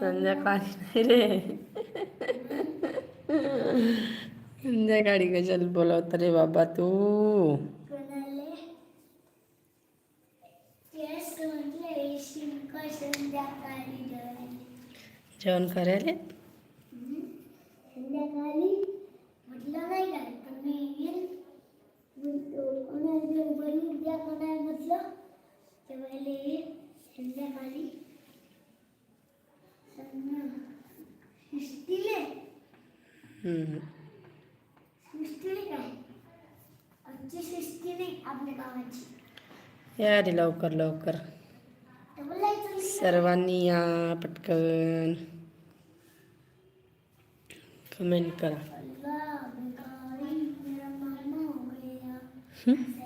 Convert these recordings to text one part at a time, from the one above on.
संध्याकाळी नाही रे. संध्याकाळी कशाला बोलवत रे बाबा तू. जेवण करायला संध्याकाळी म्हटलं नाही काय तर मी येईल बोलतो, कोणाला बनवून द्या कोणाला म्हटलं जेवायला येईल संध्याकाळी संध्या- सृष्टीले हम्म. सृष्टीले काय आमची सृष्टी नाही आपल्या गावाची या रे लवकर लवकर. सर्वांनी या पटकन. कमेंट करा अल्लाह भिखारी मेरा मामा हो गया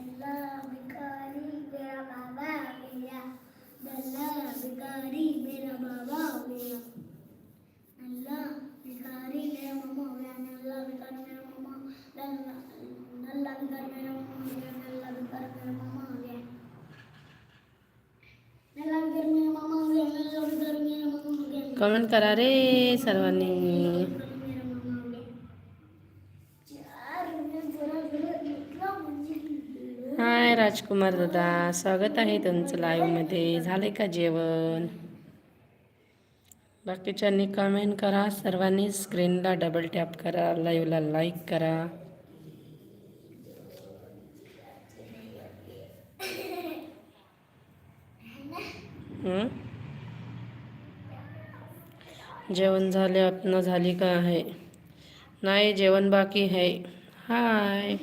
अल्लाह भिखारी मेरा बाबा हो गया अल्लाह भिखारी मेरा बाबा हो गया अल्लाह भिखारी मेरा मामा हो गया अल्लाह भिखारी मेरा मामा अल्लाह अल्लाह भिखारी मेरा मामा हो गया अल्लाह भिखारी मेरा मामा हो गया अल्लाह भिखारी मेरा मामा हो गया अल्लाह भिखारी मेरा मामा हो गया कमेंट करा रे सर्वांनी. हाय राजकुमार दादा स्वागत आहे तुमचं लाईव्हमध्ये झाले का जेवण? बाकीच्यांनी कमेंट करा सर्वांनी स्क्रीनला डबल टॅप करा लाईव्हला लाईक करा. हं? जेवण झाले आपण झाली का आहे? नाही जेवण बाकी आहे. हाय.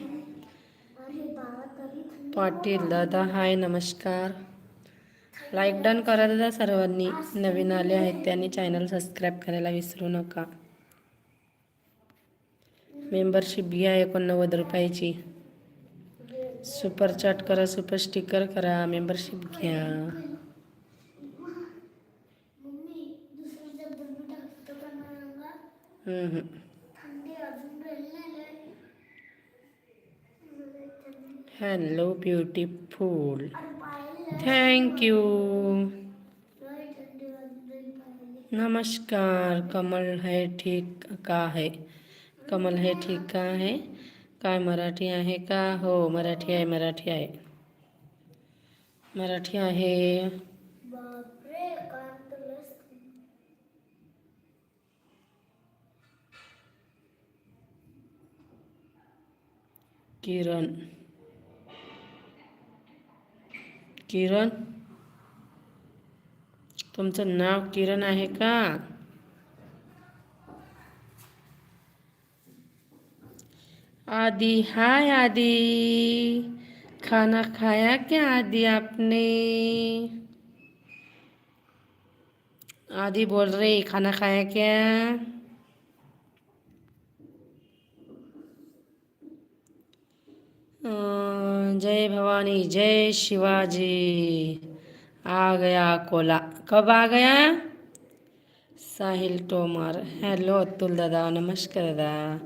पाटील दादा हाय नमस्कार. लाईक डन करा दादा सर्वांनी. नवीन आले आहेत त्यांनी चॅनल सबस्क्राईब करायला विसरू नका. मेंबरशिप घ्या एकोणनव्वद रुपयाची. सुपर चॅट करा सुपर स्टिकर करा मेंबरशिप घ्या. थंडी अजून राहिली पायाला. नमस्कार, कमल है ठीक, का है? कमल है ठीक, का है? काय मराठी आहे, का? हो मराठी आहे मराठी आहे. मराठी आहे. किरण. किरण? तुमचं नाव किरण आहे का? आदि हाय आदि. खाना खाया क्या आदि आपने? आदि बोल रही खाना खाया क्या? जय भवानी जय शिवाजी। आ गया कोला। कब आ गया? साहिल टोमर हॅलो अतुल दादा। नमस्कार दादा।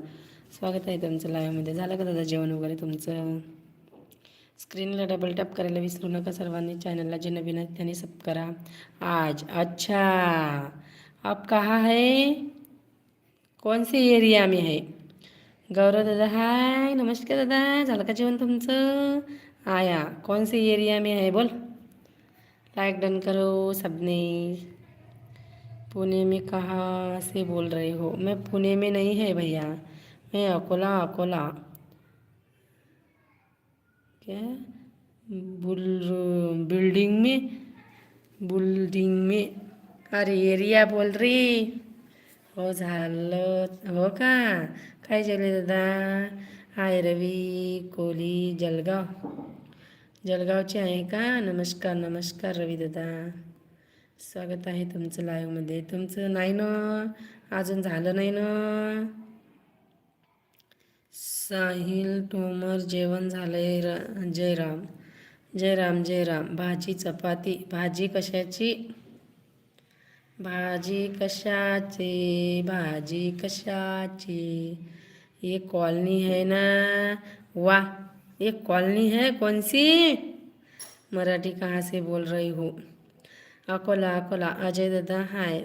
स्वागत आहे तुमचं लाईव्हमध्ये झालं का दादा जेवण वगैरे तुमचं? स्क्रीनला डबल टॅप करायला विसरू नका सर्वांनी. चॅनलला जे नवीन आहेत त्यांनी सब करा. आज? अच्छा. आप कहाँ है? कौन सी एरिया में है? गौरव दादा हाय. नमस्कार दादा. झालं का जेवण तुमचं? आया कौन सी एरिया में है बोल. लाइक डन करो सबने. पुणे में कहाँ से बोल रहे हो? मैं पुणे में नहीं है भैया. मैं अकोला अकोला. क्या? बुल बिल्डिंग में? बिल्डिंग में. अरे एरिया बोल रही. हो झालं. हो का? काय जेवले दादा? हाय रवी कोली जलगाव. जलगावचे आहे का? नमस्कार नमस्कार रवी दादा. स्वागत आहे तुमचं लाईव्हमध्ये तुमचं नाही ना? अजून झालं नाही ना? साहिल टोमर जेवण झालंय र जयराम. जयराम जयराम. भाजी चपाती. भाजी कशाची? भाजी कशाची? भाजी कशाची? ये कॉलनी है ना। वाह, ये कॉलनी है कौन सी? मराठी कहाँ से बोल रही हो? अकोला अकोला। अजय दादा, हाय।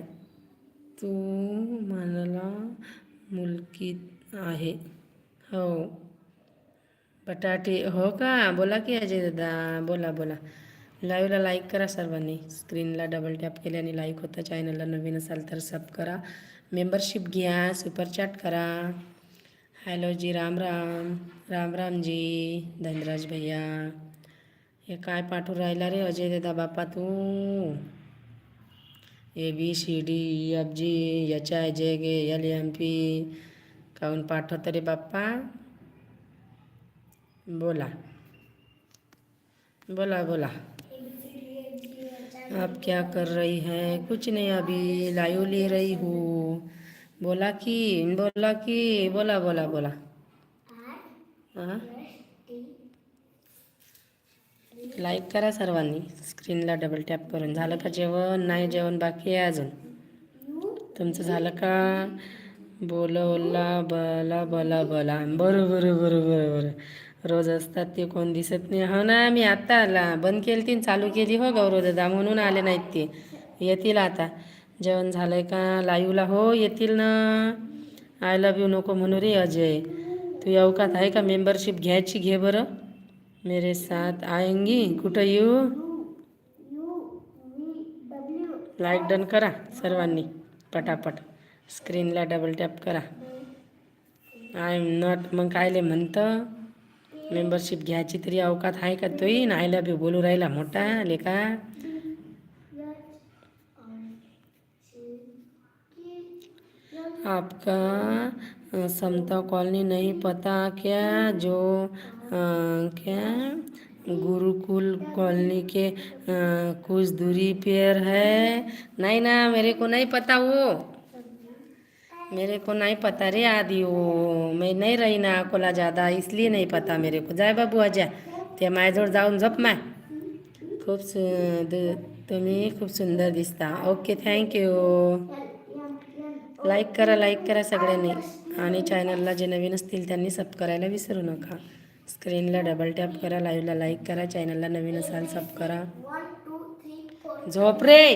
तू म्हणाला मुलकीत आहे। हो। बटाटे, हो का? बोला की अजय दादा। बोला बोला। लाईव्हला लाईक करा सर्वांनी. स्क्रीनला डबल टॅप केल्याने लाईक होतं. चॅनलला नवीन असाल तर सब करा. मेंबरशिप घ्या. सुपर चॅट करा. हॅलो जी, राम राम। राम राम जी, धनराज भैया। हे काय पाठवून राहिला रे? अजय दादा बापा तू। A, B, C, D F, G, H, I, J, gay, L, M, P काहून पाठवत रे बाप्पा? बोला। बोला बोला। आप क्या कर रही है? कुछ नहीं, अभी लाइव ले रही हूँ। बोला कि बोला कि बोला बोला बोला. हाँ लाईक करा सर्वांनी. स्क्रीनला डबल टॅप करून. झालं का जेवण? नाही जेवण बाकी आहे अजून? तुमचं झालं का? बोलवला बला बला बला बरं बरं बरं बरं बरं. रोज असतात ते कोण दिसत नाही. हो ना मी आत्ता आला. बंद केली ती चालू केली हो गौरव दादा. म्हणून आले नाहीत ते. येतील आता. जेवण झालं आहे का? लाईवला हो येतील ना. आय लव्ह यू नको म्हणू रे अजय. तू अवकात आहे का मेंबरशिप घ्यायची घे बरं. मेरे साथ आएंगी. कुठं येऊ लाईक डन करा सर्वांनी. पटापट. स्क्रीनला डबल टॅप करा. आय एम नॉट मग कायले म्हणतं? मेंबरशिप घ्यायची तरी अवकात आहे का तोही नाहीला यू बोलू राहिला मोठा लेका. आपका समता कॉलोनी नहीं पता क्या जो अ, क्या गुरुकुल कॉलोनी के अ, कुछ दूरी पर है? नहीं ना मेरे को नहीं पता वो। मेरे को नहीं पता रे आदि वो। मैं नहीं रही ना अकोला ज़्यादा इसलिए नहीं पता मेरे को। जाय बाबू आजा ते माझ्याजवळ जाऊन झोप माय खूप सु तुम्ही खूप सुंदर दिसता। ओके थँक्यू लाईक करा लाईक करा सगळ्यांनी. आणि चॅनलला जे नवीन असतील त्यांनी सब करायला विसरू नका. स्क्रीनला डबल टॅप करा लाईव्हला लाईक करा चॅनलला नवीन असाल सब करा. झोप रे!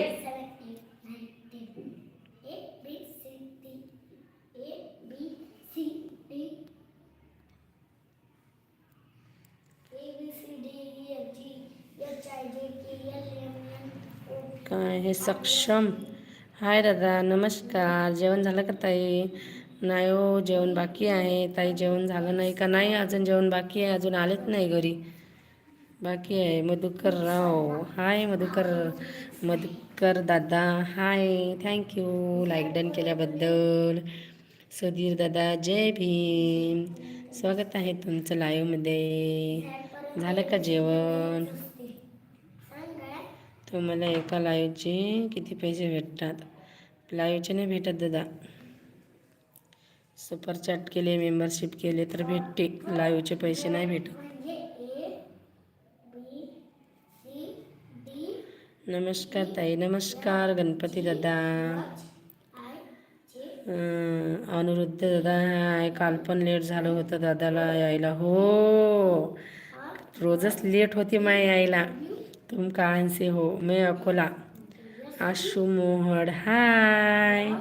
काय हे सक्षम? हाय दादा नमस्कार. जेवण झालं का ताई? नाही हो जेवण बाकी आहे. ताई जेवण झालं नाही का नाही? अजून जेवण बाकी आहे. अजून आलेच नाही घरी. बाकी आहे. मधुकर राव. हाय मधुकर मधुकर दादा. हाय. थँक्यू लाईक डन केल्याबद्दल. सुधीर दादा जय भीम. स्वागत आहे तुमचं लाईव्हमध्ये झालं का जेवण? तुम्हाला एका लाईव्हचे किती पैसे भेटतात? लाईव्हचे नाही भेटत दादा. सुपर चॅट केले मेंबरशिप केले तर भेटते. लाईव्हचे पैसे नाही भेटत. नमस्कार ताई. नमस्कार गणपती दादा. अनिरुद्ध दादा हाय काल पण लेट झालं होतं दादाला यायला. हो. रोजच लेट होती माय यायला. तुम कहाँ से हो। मैं Akola. Ashu Mohad hi.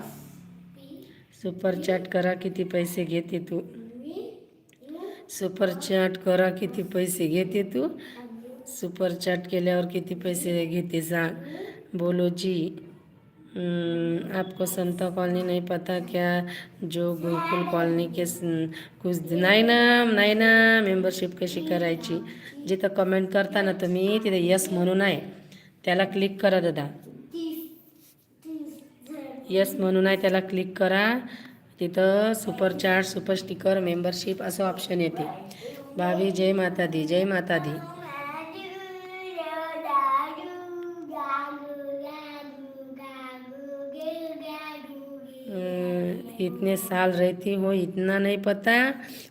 Super chat करा किती पैसे घेते तू। सुपर चॅट करा किती पैसे घेते तू। सुपर चॅट केल्यावर किती पैसे घेते सांग। बोलो जी। आपको संता कॉलनी नहीं पता क्या? जो गुरुकुल कॉलनी के कुछ नाही ना नाही ना मेंबरशिप कशी करायची जिथं कमेंट करता ना तुम्ही तिथे यस म्हणून आहे. त्याला क्लिक करा दादा. यस म्हणून आहे त्याला क्लिक करा. तिथं super chart super sticker membership असं ऑप्शन येते. भावी जय माता दी जय माता दी. इतने साल रहती हो इतना नहीं पता।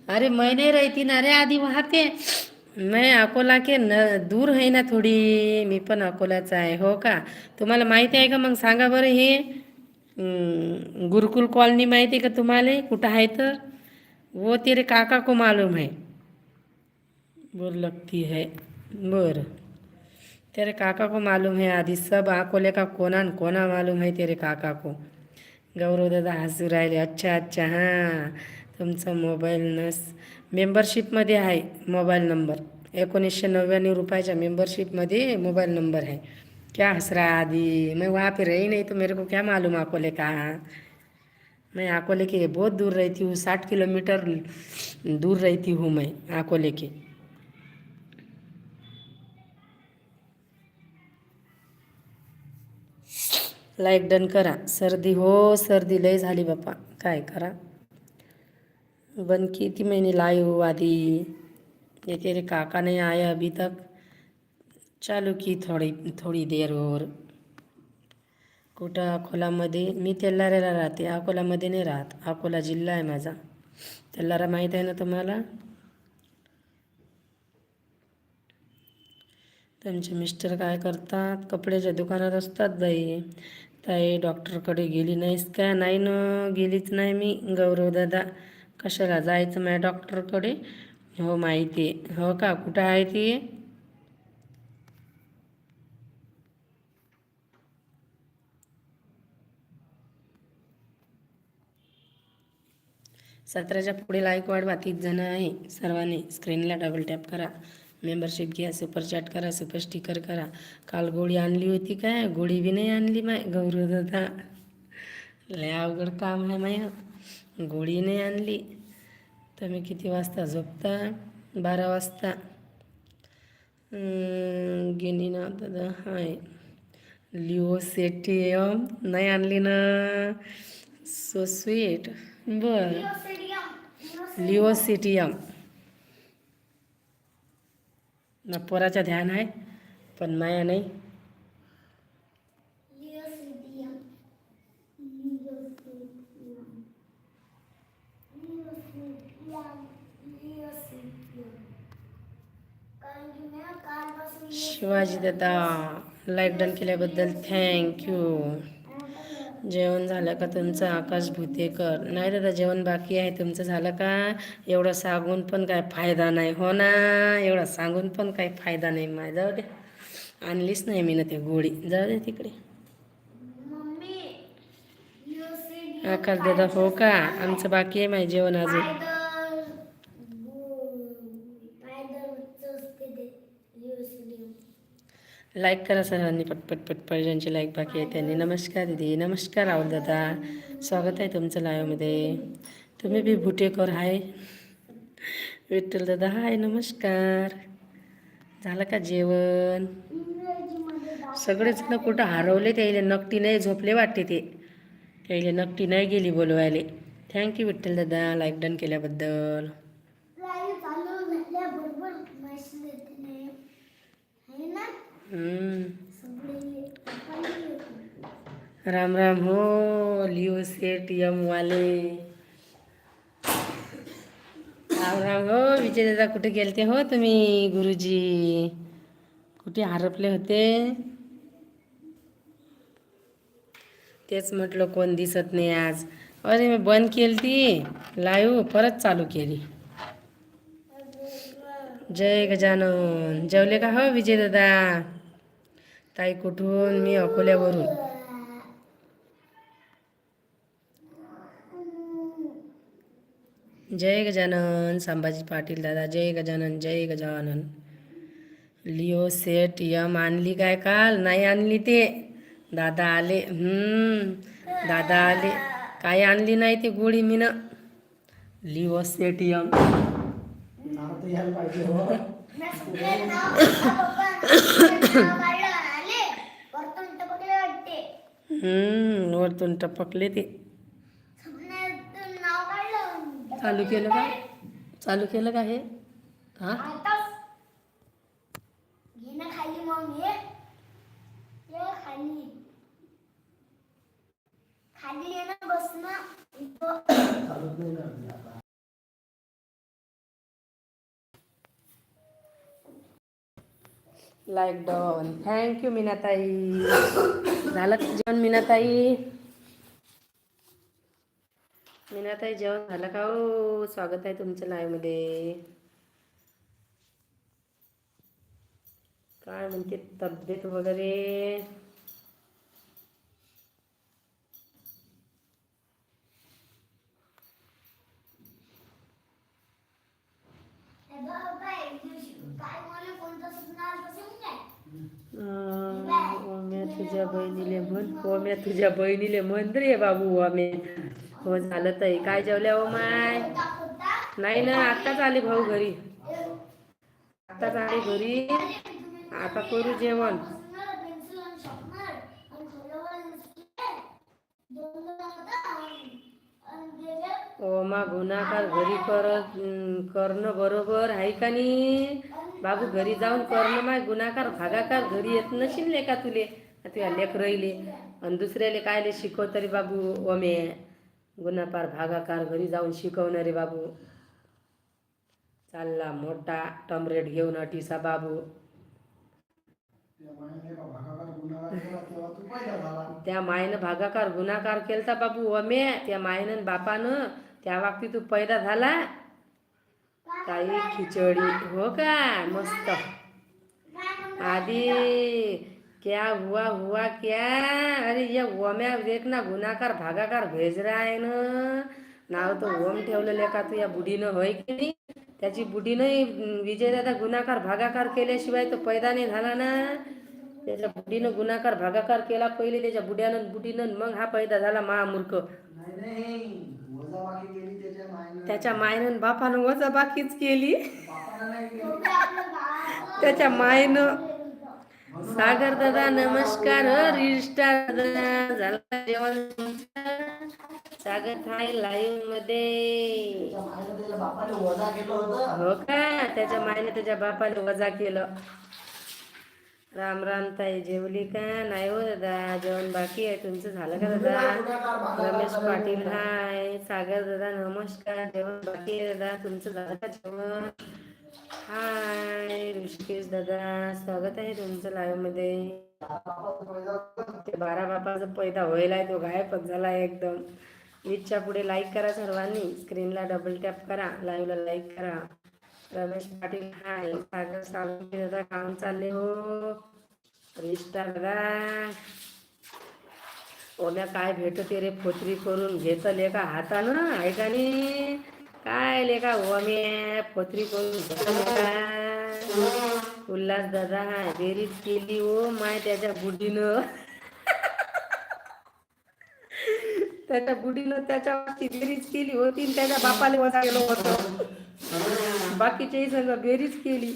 अरे मैं नहीं रहती ना। रे आधी वहाँ पे मैं अकोला के न दूर आहे ना थोडी। मी पण अकोल्याचा आहे हो का? तुम्हाला माहिती आहे का? मग सांगा बरं हे गुरुकुल कॉलनी माहिती आहे का तुम्हाला? कुठं आहे तर? वो तेरे काका को मालूम है। बोल लगती है। बर। तेरे काका को मालूम है आधी सब अकोले का कोना कोना मालूम है तेरे काका को। गौरव दादा हसू राहिले अच्छा अच्छा हां तुमचा मोबाईल नस मेंबरशिपमध्ये आहे मोबाईल नंबर एकोणीसशे नव्याण्णव रुपयाच्या मेंबरशिपमध्ये मोबाईल नंबर है क्या हंस रहा है आदि? मैं वहाँ पे रही नहीं तो मेरे को क्या मालूम अकोले का? मैं अकोले के बहुत दूर रहती हूँ साठ किलोमीटर दूर रहती हूँ मैं अकोले के। लाईक डन करा. सर्दी हो सर्दी लय झाली बापा काय करा? बन किती महिने लाई हो आधी? ये तेरे काका नहीं आया अभी तक. चालू की थोडी थोडी देरवर कुठं? अकोलामध्ये? मी तेल्लाऱ्याला राहते. अकोलामध्ये नाही राहत. अकोला जिल्हा आहे माझा. तेल्लारा माहीत आहे ना तुम्हाला? त्यांचे मिस्टर काय करतात? कपड्याच्या दुकानात असतात बाई. ताई डॉक्टरकडे गेली नाहीस का? नाही ना गेलीच नाही मी. गौरव दादा कशाला जायचं माझ्या डॉक्टरकडे? हो माहिती आहे. हो का? कुठं आहे ती? सतराच्या पुढे लाईक वाढवा तीस जण आहे. सर्वांनी स्क्रीनला डबल टॅप करा. मेंबरशिप घ्या सुपर चॅट करा सुपर स्टिकर करा. काल गोळी आणली होती काय? गोळी बी नाही आणली माय. गौरव दादा. लय अवघड काम आहे माय. गोळी नाही आणली. तुम्ही किती वाजता झोपता? बारा वाजता. गेली ना दादा हाय. लिओ सेटियम नाही आणली ना. सो स्वीट बर. लिओ सिटियम. ना पोराच्या ध्यान आहे पण माया नाही। शिवाजी दादा लाईक डन केल्याबद्दल थँक्यू जेवण झालं का तुमचं? आकाश भुतेकर. नाही दादा जेवण बाकी आहे. तुमचं झालं का? एवढं सांगून पण काय फायदा नाही. हो ना? एवढं सांगून पण काही फायदा नाही. माय जाऊ दे. आणलीच नाही मी ना ते गोळी. जाऊ दे तिकडे. आकाश दादा हो का? आमचं बाकी आहे माय जेवण अजून. लाईक करा सर्वांनी पटपट पटपट ज्यांची लाईक बाकी आहे त्यांनी. नमस्कार दिदी. नमस्कार राहुल दादा. स्वागत आहे तुमचं लाईव्हमध्ये तुम्ही बी भुटेकर हाय. विठ्ठल दादा हाय नमस्कार. झालं का जेवण? सगळेच ना कुठं हरवले त्याला नकटी नाही झोपले वाटते ते. त्याला नकटी नाही गेली बोलवायले. थँक्यू विठ्ठल दादा लाईक डन केल्याबद्दल. राम राम हो लिओ सेट यम वाले. राम राम हो विजय दादा कुठे गेलते हो तुम्ही गुरुजी? कुठे हरपले होते? तेच म्हटलं कोण दिसत नाही आज. अरे मी बंद केली ती लाईव्ह परत चालू केली. जय गजानन. जेवले का हो विजय दादा? ताई कुठून? मी अकोल्यावरून. जय गजानन संभाजी पाटील दादा जय गजानन जय गजानन. लिओ सेट यम आणली काय काल? नाही आणली ते. दादा आले. हम्म. दादा आले. काय आणली नाही ती गोळी मी ना लिओ सेट यम वरतून टपकले ते. चालू केलं का? चालू केलं का हे? हा? लाईक डॉन थँक्यू मीनाताई झालं का जेवण? मीनाताई? मीनाताई जेवण झालं का हो? स्वागत आहे तुमचं लाईव्हमध्ये काय म्हणते तब्येत वगैरे? काय तुझ्या बहिणीले म्हण ओम्या तुझ्या बहिणीले म्हण रे बाबू ओम्या हो झालं ताई काय जेवल्या ओ माय? नाही ना आत्ताच आले भाऊ घरी. आत्ताच आले घरी. आता करू जेवण. ओमा गुन्हाकार घरी करत करणं बरोबर आहे का नाही बाबू घरी जाऊन करणं माय गुन्हाकार भागाकार घरी येत नशील ले का तुले? तुझ्या लेख राहिले. आणि दुसऱ्याले कायले शिकव तरी बाबू ओमे गुन्हापार भागाकार घरी जाऊन शिकवणारे बाबू. चालला मोठा टमरेट घेऊन अटीसा बाबू. त्या मायनं भागाकार गुन्हाकार केलता बाबू ओमे. त्या मायनं बापानं त्या बाबतीत तू पैदा झाला. ताई खिचडी हो का? मस्त. आधी क्या हुआ हुआ क्या? अरे ये ओम्या देख ना गुन्हाकार भागाकार भेज रहा आहे ना। नाव तर ओम ठेवलेलं का तू या बुढीनं होय की नाही? त्याची बुढीनं विजयदादा गुन्हाकार भागाकार केल्याशिवाय तो पैदा नाही झाला ना. त्याच्या बुढीनं गुन्हाकार भागाकार केला पहिले त्याच्या बुड्यानं बुढीनं मग हा पैदा झाला महामूर्ख. त्याच्या मायनं. बापानं वजा बाकीच केली. त्याच्या मायनं सागर दादा नमस्कार. रिस्टार दादा झाला जेवण तुमचं? लाईव्हमध्ये. हो का? त्याच्या मायने त्याच्या बापाने वजा केलं. राम राम ताई जेवली का? नाही हो दादा जेवण बाकी आहे. तुमचं झालं का दादा? रमेश पाटील हाय. सागर दादा नमस्कार. जेवण बाकी आहे दादा. तुमचं झालं का जेवण? हाय ऋषिकेश दादा. स्वागत आहे तुमचं लाईव्हमध्ये. ते बारा बापाचा पैदा व्हायला तो गायबच झाला एकदम. वीजच्या पुढे लाईक करा सर्वांनी. स्क्रीनला डबल टॅप करा. लाईव्हला लाईक करा. रमेश पाटील हाय सागर सावंत दादा काम चालले हो. रिस्टार दादा. ओम्या काय भेटते रे फोत्री करून घेतल एका हातानं. आहे काय लेखा काय लेका पत्री करून उल्हास दादा हाय बेरीज केली ओ माय त्याच्या बुडीनं. त्याच्या बुडीनं त्याच्या बेरीज केली होती त्याच्या बापाला वजा केलं होतो. बाकीच्याही सगळं बेरीज केली.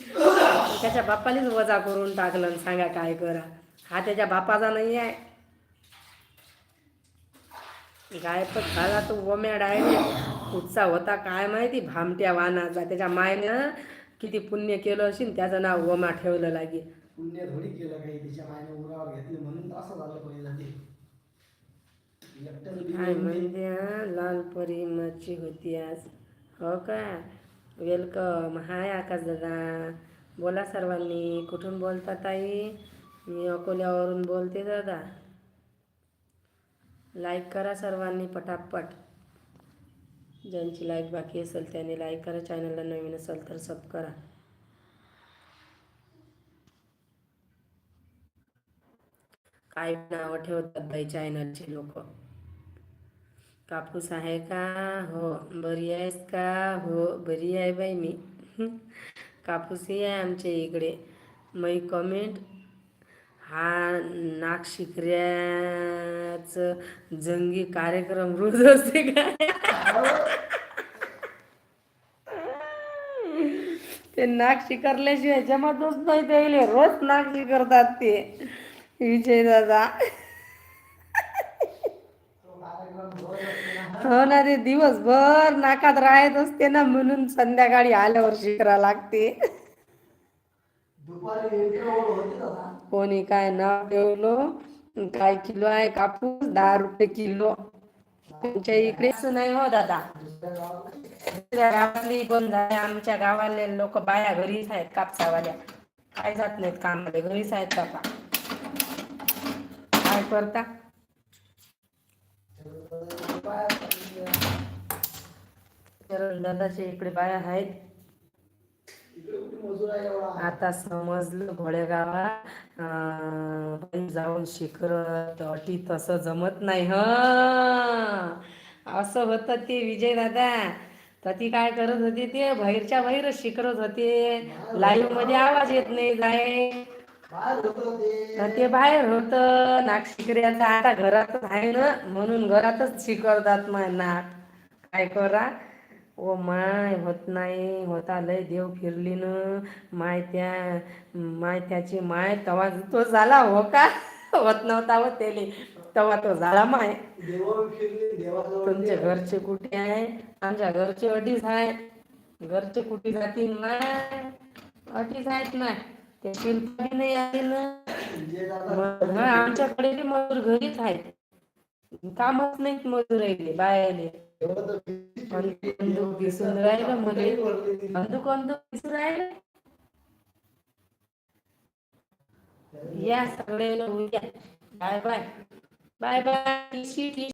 त्याच्या बापालाच वजा करून टाकलं आणि सांगा काय करा. हा त्याच्या बापाचा नाही आहे. गायपत झाला तो ओम्या डायरेक्ट उत्साह होता काय माहिती? भामट्या वाहनाचा त्याच्या मायनं किती पुण्य केलं असेल त्याचं नाव ओमा ठेवलं लागे. पुण्य थोडी केलं काही तिच्या मायने उरावर घेतले म्हणून असं झालं पहिलं ते. एकट्याच काय म्हणते हा? लाल परी मच्छी होती आज. हो का? वेलकम हाय आकाश दादा. बोला सर्वांनी. कुठून बोलता ताई? मी अकोल्यावरून बोलते दादा. लाईक करा सर्वांनी पटापट. ज्यांची लाईक बाकी असेल त्यांनी लाईक करा. चॅनलला नवीन असेल तर सब करा. काय नावं ठेवतात बाई चॅनलचे लोक? कापूस आहे का? हो. बरी आहेस का? हो. बरी आहे बाई मी. कापूसही आहे आमच्या इकडे. मै कमेंट हा नागशिकऱ्याचं जंगी कार्यक्रम रोज असते काय ते नाक शिकरल्याशिवाय जमतच नाही ते रोज नाक शिकरतात ते. विजय दादा. हो ना ते दिवसभर नाकात राहत असते ना म्हणून संध्याकाळी आल्यावर शिकरा लागते दुपारी इकडे ओढ होते दादा कोणी काय नाव ठेवलो काय किलो आहे कापूस? दहा रुपये किलो. तुमच्या इकडेच नाही हो दादा. दुसऱ्या गावातली बंद आहे आमच्या गावाले लोक बाया घरीच आहेत कापसावाल्या. काय जात नाहीत कामाला घरीच आहेत कापा काय करता? दादाच्या इकडे बाया आहेत इकडे कुठे मजूर आहे एवढा आता समजलं घोडेगावा अं, बाई जाऊन शिखरत अटी तसं जमत नाही ह. असं होतं ते विजय दादा तर ती काय करत होती ते बाहेरच्या बाहेरच शिकरत होते. लाईव्हमध्ये आवाज येत नाही जाय. ते बाहेर होत. नाक शिकऱ्याचं आता घरातच आहे ना म्हणून घरातच शिकवतात माय नाक काय करा? ओ माय होत नाही होता लय देव फिरली न माय त्या माय त्याची माय तवा तो झाला हो का? होत नव्हता हो त्याले तवा तो झाला माय. देवा फिरली देवाजवळ तुमचे घरचे कुठे आहे? आमच्या घरचे अडीच आहे घरचे कुठे जातील माय? अडीच आहेत ना ते शिल्पी नाही आली ना आमच्याकडे मजूर घरीच आहेत. कामच नाहीत मजूर राहिले बायाले देवा तर फिरली. अंदूक दिसून राहिलं मले राहिलं या सगळे उद्या बाय बाय बाय बाय